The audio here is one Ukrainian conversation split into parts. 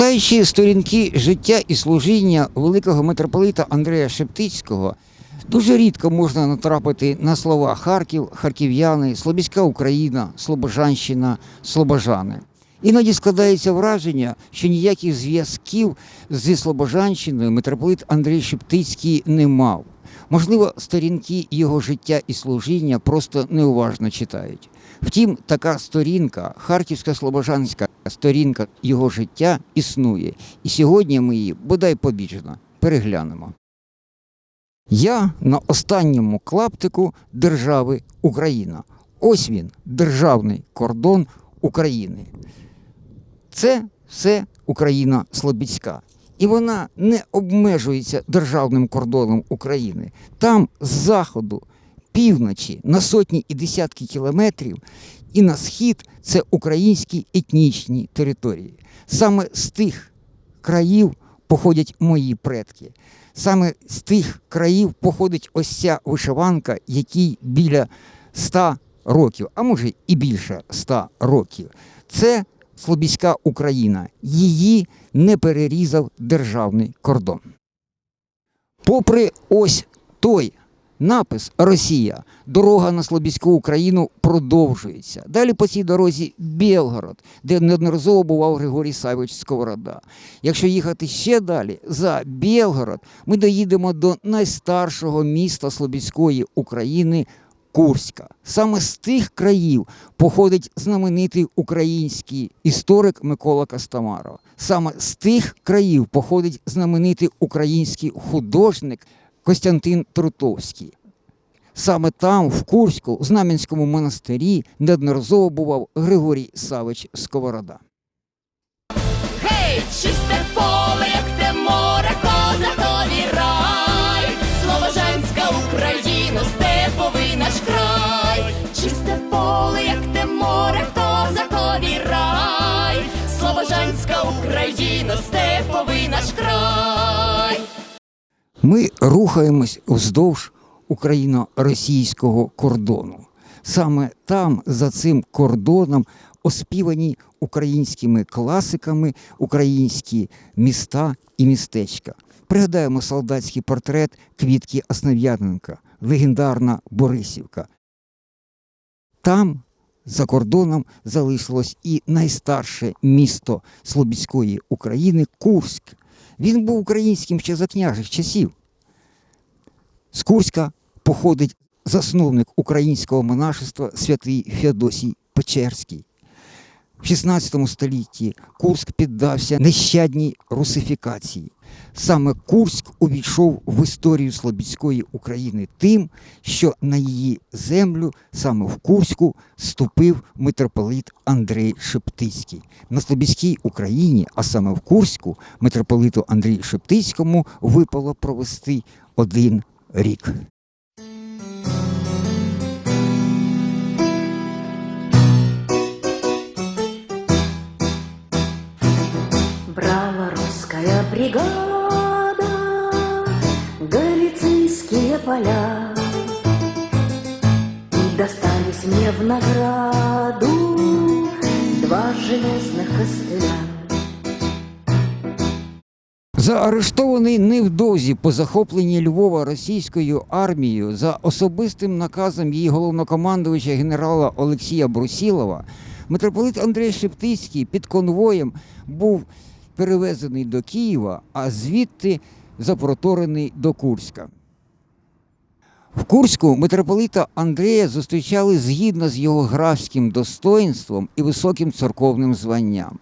Гортаючи сторінки життя і служіння великого митрополита Андрея Шептицького, дуже рідко можна натрапити на слова Харків, харків'яни, Слобідська Україна, Слобожанщина, Слобожани. Іноді складається враження, що ніяких зв'язків зі Слобожанщиною митрополит Андрій Шептицький не мав. Можливо, сторінки його життя і служіння просто неуважно читають. Втім, така сторінка, харківська слобожанська сторінка його життя існує, і сьогодні ми її бодай побіжно переглянемо. Я на останньому клаптику держави Україна. Ось він, державний кордон України. Це все Україна Слобідська. І вона не обмежується державним кордоном України. Там з заходу, півночі, на сотні і десятки кілометрів, і на схід це українські етнічні території. Саме з тих країв походять мої предки. Саме з тих країв походить ось ця вишиванка, якій біля 100 років, а може і більше 100 років. Це Слобідська Україна. Її не перерізав державний кордон. Попри ось той напис Росія, дорога на Слобідську Україну продовжується. Далі по цій дорозі Білгород, де неодноразово бував Григорій Савич Сковорода. Якщо їхати ще далі за Білгород, ми доїдемо до найстаршого міста Слобідської України. Курська. Саме з тих країв походить знаменитий український історик Микола Костомаров. Саме з тих країв походить знаменитий український художник Костянтин Трутовський. Саме там, в Курську, у Знам'янському монастирі, неодноразово бував Григорій Савич Сковорода. Гей, Ми рухаємось вздовж україно-російського кордону. Саме там, за цим кордоном, оспівані українськими класиками українські міста і містечка. Пригадаємо солдатський портрет Квітки Основ'яненка, легендарна Борисівка. Там, за кордоном, залишилось і найстарше місто Слобідської України Курськ. Він був українським ще за княжих часів. З Курська походить засновник українського монашества святий Феодосій Печерський. В 16 столітті Курськ піддався нещадній русифікації. Саме Курськ увійшов в історію Слобідської України тим, що на її землю саме в Курську ступив митрополит Андрей Шептицький. На Слобідській Україні, а саме в Курську, митрополиту Андрію Шептицькому випало провести один рік. Брала русская бригада Галицийские поля И достались мне в награду Два железных костыля Заарештований невдовзі по захопленні Львова російською армією за особистим наказом її головнокомандувача генерала Олексія Брусілова, митрополит Андрій Шептицький під конвоєм був перевезений до Києва, а звідти запроторений до Курська. В Курську митрополита Андрея зустрічали згідно з його графським достоїнством і високим церковним званням.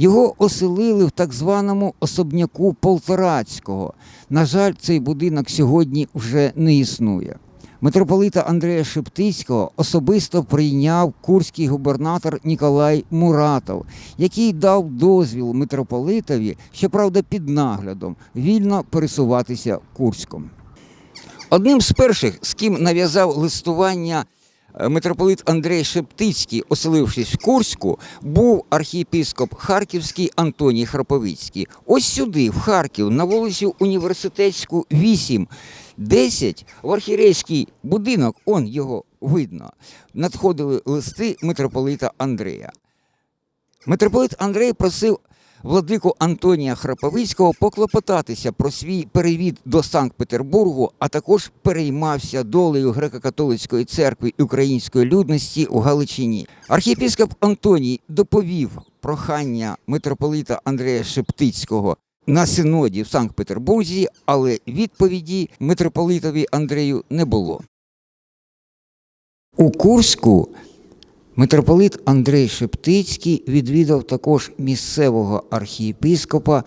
Його оселили в так званому особняку Полторацького. На жаль, цей будинок сьогодні вже не існує. Митрополита Андрея Шептицького особисто прийняв курський губернатор Ніколай Муратов, який дав дозвіл митрополитові, щоправда, під наглядом, вільно пересуватися Курськом. Одним з перших, з ким нав'язав листування митрополит Андрей Шептицький, оселившись в Курську, був архієпископ Харківський Антоній Храповицький. Ось сюди, в Харків, на вулицю Університетську 8, 10, в архірейський будинок, он його видно, надходили листи митрополита Андрея. Митрополит Андрей просив владику Антонія Храповицького поклопотатися про свій перевід до Санкт-Петербургу, а також переймався долею греко-католицької церкви і української людності у Галичині. Архієпископ Антоній доповів прохання митрополита Андрея Шептицького на синоді в Санкт-Петербурзі, але відповіді митрополитові Андрею не було. У Курську митрополит Андрей Шептицький відвідав також місцевого архієпископа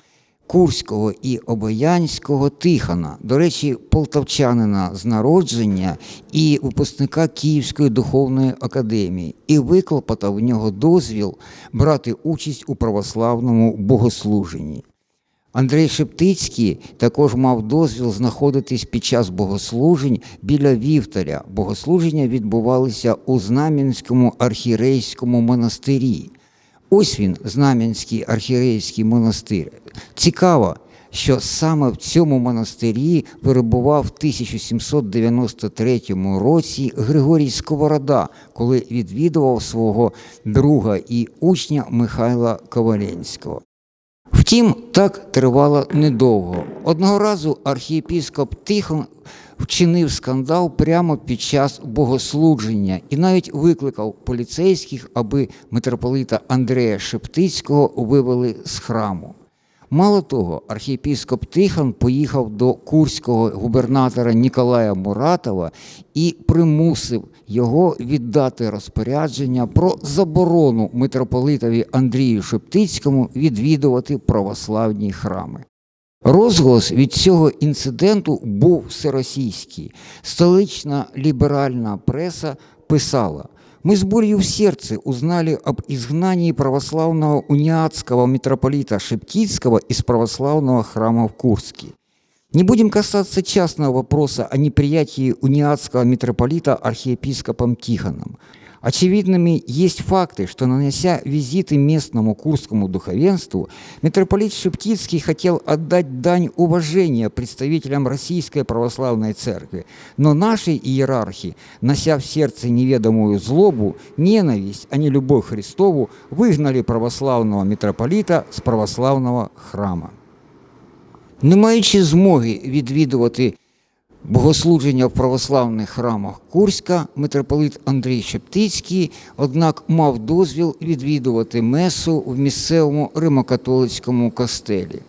Курського і Обоянського Тихона, до речі, полтавчанина з народження і випускника Київської духовної академії, і виклопотав в нього дозвіл брати участь у православному богослуженні. Андрей Шептицький також мав дозвіл знаходитись під час богослужень біля вівтаря. Богослуження відбувалися у Знам'янському архірейському монастирі. Ось він, Знам'янський архірейський монастир. Цікаво, що саме в цьому монастирі перебував в 1793 році Григорій Сковорода, коли відвідував свого друга і учня Михайла Коваленського. Втім, так тривало недовго. Одного разу архієпіскоп Тихон вчинив скандал прямо під час богослуження і навіть викликав поліцейських, аби митрополита Андрея Шептицького вивели з храму. Мало того, архієпископ Тихон поїхав до курського губернатора Ніколая Муратова і примусив його віддати розпорядження про заборону митрополитові Андрію Шептицькому відвідувати православні храми. Розголос від цього інциденту був всеросійський. Столична ліберальна преса писала – мы с болью в сердце узнали об изгнании православного униатского митрополита Шептицкого из православного храма в Курске. Не будем касаться частного вопроса о неприятии униатского митрополита архиепископом Тихоном. Очевидными есть факты, что, нанося визиты местному курскому духовенству, митрополит Шептицкий хотел отдать дань уважения представителям Российской Православной Церкви, но наши иерархи, нося в сердце неведомую злобу, ненависть, а не любовь Христову, выгнали православного митрополита з православного храма. Не маючи змоги відвідувати богослуження в православних храмах Курська, митрополит Андрій Шептицький, однак мав дозвіл відвідувати месу в місцевому римокатолицькому костелі.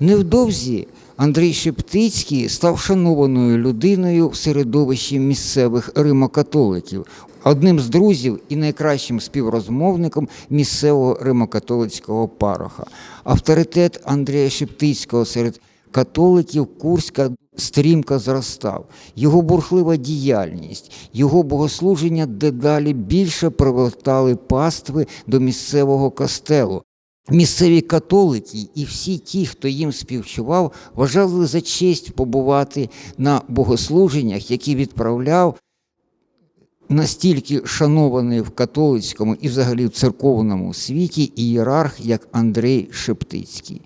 Невдовзі Андрій Шептицький став шанованою людиною в середовищі місцевих римокатоликів, одним з друзів і найкращим співрозмовником місцевого римокатолицького пароха. Авторитет Андрія Шептицького серед католиків Курська стрімко зростав. Його бурхлива діяльність, його богослуження дедалі більше привертали пастви до місцевого костелу. Місцеві католики і всі ті, хто їм співчував, вважали за честь побувати на богослуженнях, які відправляв настільки шанований в католицькому і взагалі в церковному світі ієрарх, як Андрей Шептицький.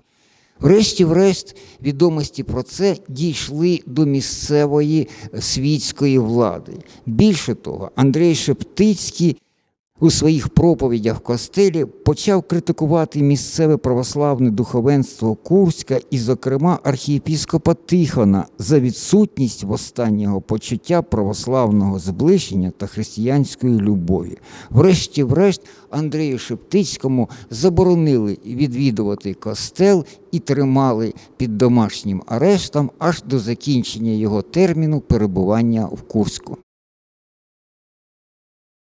Врешті-врешт відомості про це дійшли до місцевої світської влади. Більше того, Андрей Шептицький у своїх проповідях в костелі почав критикувати місцеве православне духовенство Курська і, зокрема, архієпіскопа Тихона за відсутність останнього почуття православного зближення та християнської любові. Врешті-врешт Андрею Шептицькому заборонили відвідувати костел і тримали під домашнім арештом аж до закінчення його терміну перебування в Курську.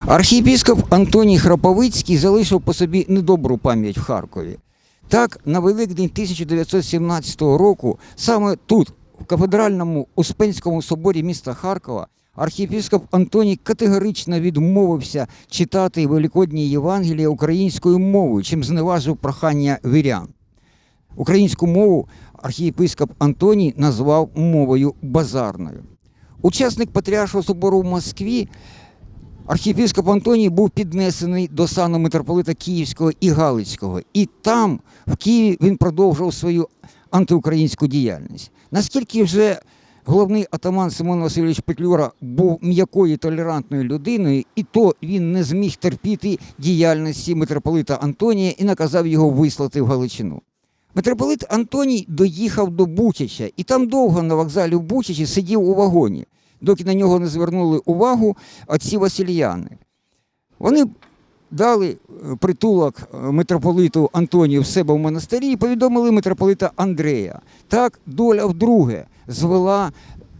Архієпископ Антоній Храповицький залишив по собі недобру пам'ять в Харкові. Так, на Великдень 1917 року, саме тут, в кафедральному Успенському соборі міста Харкова, архієпископ Антоній категорично відмовився читати Великодні Євангелія українською мовою, чим зневажив прохання вірян. Українську мову архієпископ Антоній назвав мовою базарною. Учасник Патріаршого собору в Москві архієпископ Антоній був піднесений до сану митрополита Київського і Галицького. І там, в Києві, він продовжував свою антиукраїнську діяльність. Наскільки вже головний атаман Симон Васильович Петлюра був м'якою толерантною людиною, і то він не зміг терпіти діяльності митрополита Антонія і наказав його вислати в Галичину. Митрополит Антоній доїхав до Бучача і там довго на вокзалі в Бучачі сидів у вагоні, доки на нього не звернули увагу отці Васильяни. Вони дали е, притулок е, митрополиту Антонію в себе в монастирі і повідомили митрополита Андрея. Так доля вдруге звела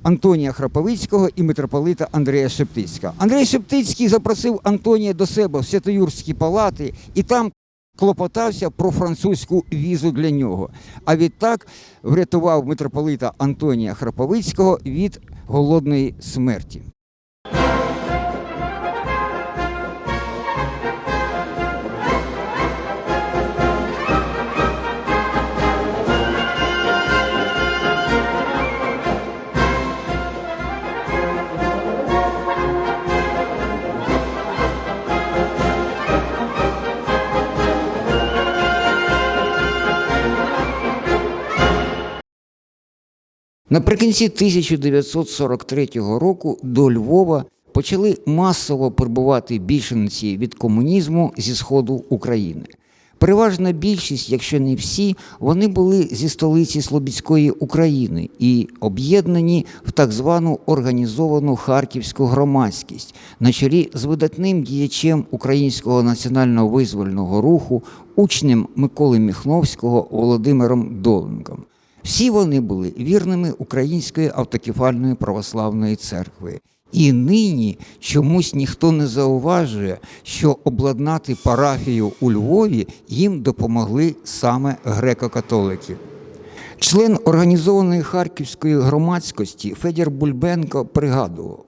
Антонія Храповицького і митрополита Андрея Шептицького. Андрей Шептицький запросив Антонія до себе в Святоюрські палати і там клопотався про французьку візу для нього. А відтак врятував митрополита Антонія Храповицького від голодної смерті. Наприкінці 1943 року до Львова почали масово прибувати біженці від комунізму зі сходу України. Переважна більшість, якщо не всі, вони були зі столиці Слобідської України і об'єднані в так звану організовану харківську громадськість на чолі з видатним діячем українського національного визвольного руху, учнем Миколи Міхновського Володимиром Доленком. Всі вони були вірними Української автокефальної православної церкви. І нині чомусь ніхто не зауважує, що обладнати парафію у Львові їм допомогли саме греко-католики. Член організованої харківської громадськості Федір Бульбенко пригадував,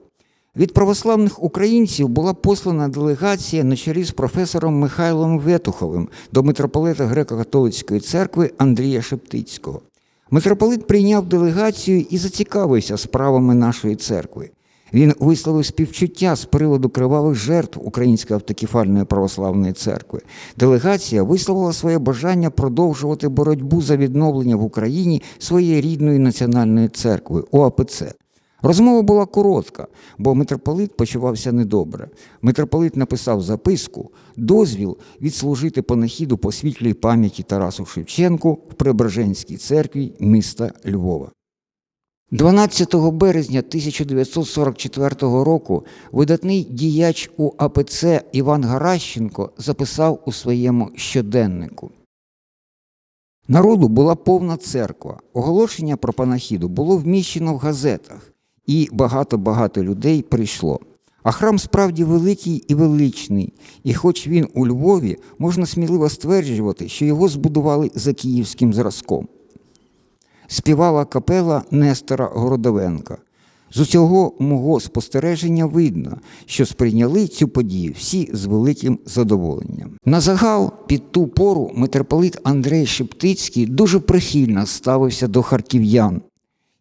від православних українців була послана делегація на чолі з професором Михайлом Ветуховим до митрополита греко-католицької церкви Андрія Шептицького. Митрополит прийняв делегацію і зацікавився справами нашої церкви. Він висловив співчуття з приводу кривавих жертв Української автокефальної православної церкви. Делегація висловила своє бажання продовжувати боротьбу за відновлення в Україні своєї рідної національної церкви ОАПЦ. Розмова була коротка, бо митрополит почувався недобре. Митрополит написав записку, дозвіл відслужити панахіду по світлій пам'яті Тарасу Шевченку в Преображенській церкві міста Львова. 12 березня 1944 року видатний діяч у АПЦ Іван Гаращенко записав у своєму щоденнику. Народу була повна церква. Оголошення про панахіду було вміщено в газетах, і багато-багато людей прийшло. А храм справді великий і величний, і хоч він у Львові, можна сміливо стверджувати, що його збудували за київським зразком. Співала капела Нестора Городовенка. З усього мого спостереження видно, що сприйняли цю подію всі з великим задоволенням. На загал під ту пору митрополит Андрей Шептицький дуже прихильно ставився до харків'ян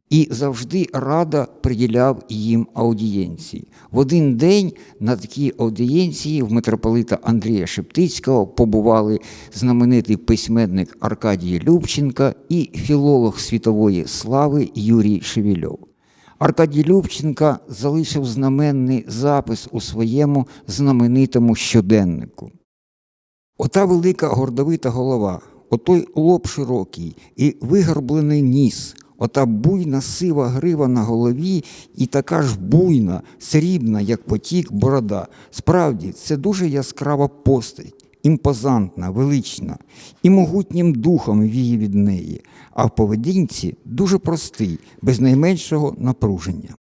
і завжди радо приділяв їм аудієнції. В один день на такій аудієнції в митрополита Андрія Шептицького побували знаменитий письменник Аркадій Любченка і філолог світової слави Юрій Шевельов. Аркадій Любченка залишив знаменний запис у своєму знаменитому щоденнику. Ота велика гордовита голова, отой лоб широкий і вигарблений ніс, ота буйна сива грива на голові і така ж буйна, срібна, як потік, борода. Справді, це дуже яскрава постать, імпозантна, велична, і могутнім духом віє від неї, а в поведінці дуже простий, без найменшого напруження.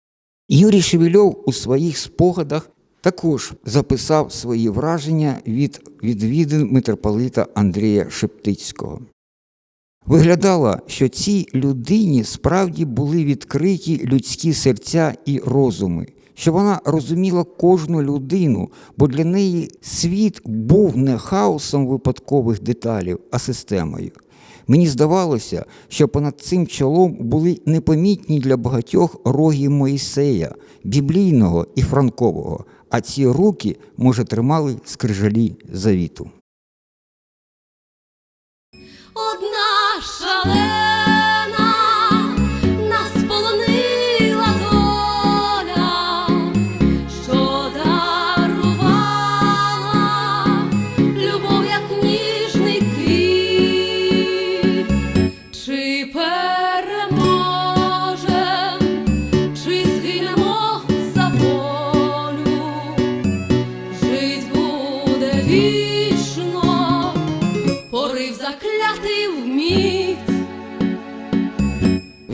Юрій Шевельов у своїх спогадах також записав свої враження від відвідин митрополита Андрія Шептицького. Виглядало, що цій людині справді були відкриті людські серця і розуми, що вона розуміла кожну людину, бо для неї світ був не хаосом випадкових деталів, а системою. Мені здавалося, що понад цим чолом були непомітні для багатьох роги Моїсея, біблійного і франкового, а ці руки, може, тримали скрижалі завіту. Одна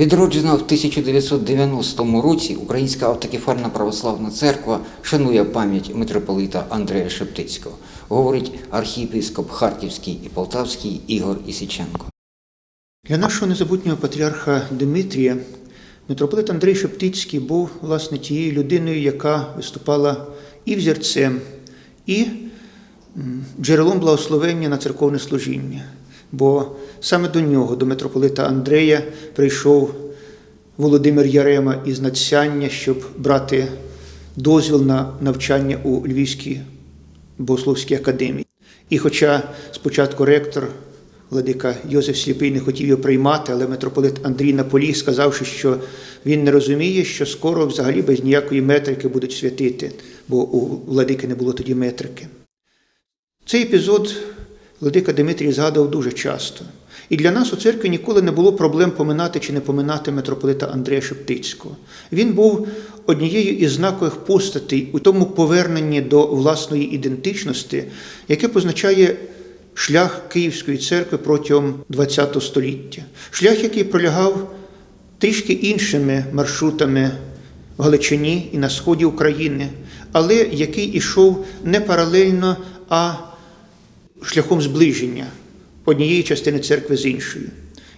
Відроджена в 1990 році Українська автокефальна православна церква шанує пам'ять митрополита Андрея Шептицького, говорить архієпископ Харківський і Полтавський Ігор Ісіченко. Для нашого незабутнього патріарха Димитрія митрополит Андрей Шептицький був власне тією людиною, яка виступала і взірцем, і джерелом благословення на церковне служіння. Бо саме до нього, до митрополита Андрея, прийшов Володимир Ярема із надсяння, щоб брати дозвіл на навчання у Львівській богословській академії. І хоча спочатку ректор Владика Йозеф Сліпий не хотів його приймати, але митрополит Андрій наполіг, сказавши, що він не розуміє, що скоро взагалі без ніякої метрики будуть святити, бо у владики не було тоді метрики. Цей епізод Владика Дмитрій згадував дуже часто. І для нас у церкві ніколи не було проблем поминати чи не поминати митрополита Андрея Шептицького. Він був однією із знакових постатей у тому поверненні до власної ідентичності, яке позначає шлях Київської церкви протягом ХХ століття. Шлях, який пролягав трішки іншими маршрутами в Галичині і на сході України, але який ішов не паралельно, а шляхом зближення однієї частини церкви з іншою.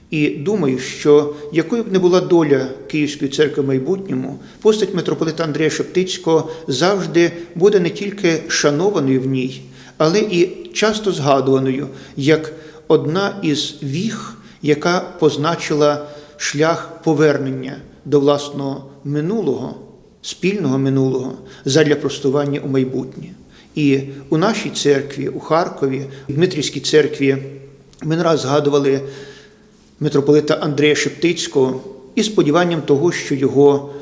І думаю, що якою б не була доля Київської церкви в майбутньому, постать митрополита Андрія Шептицького завжди буде не тільки шанованою в ній, але і часто згадуваною як одна із віг, яка позначила шлях повернення до власного минулого, спільного минулого задля простування у майбутнє. І у нашій церкві, у Харкові, у Дмитрівській церкві, ми не раз згадували митрополита Андрея Шептицького із сподіванням того, що його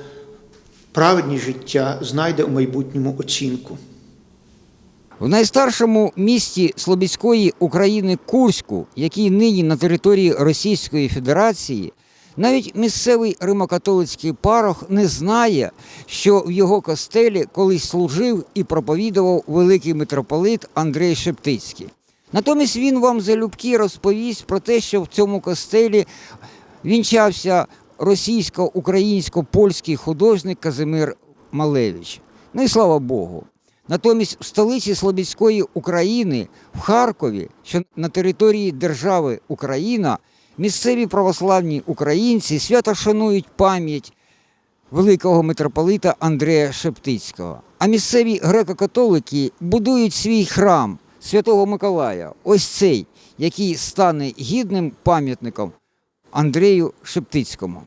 праведне життя знайде у майбутньому оцінку. В найстаршому місті Слобідської України Курську, який нині на території Російської Федерації, навіть місцевий римокатолицький парох не знає, що в його костелі колись служив і проповідував великий митрополит Андрей Шептицький. Натомість він вам залюбки розповість про те, що в цьому костелі вінчався російсько-українсько-польський художник Казимир Малевич. Ну і слава Богу. Натомість в столиці Слобідської України, в Харкові, що на території держави Україна, місцеві православні українці свято шанують пам'ять великого митрополита Андрея Шептицького. А місцеві греко-католики будують свій храм Святого Миколая, ось цей, який стане гідним пам'ятником Андрею Шептицькому.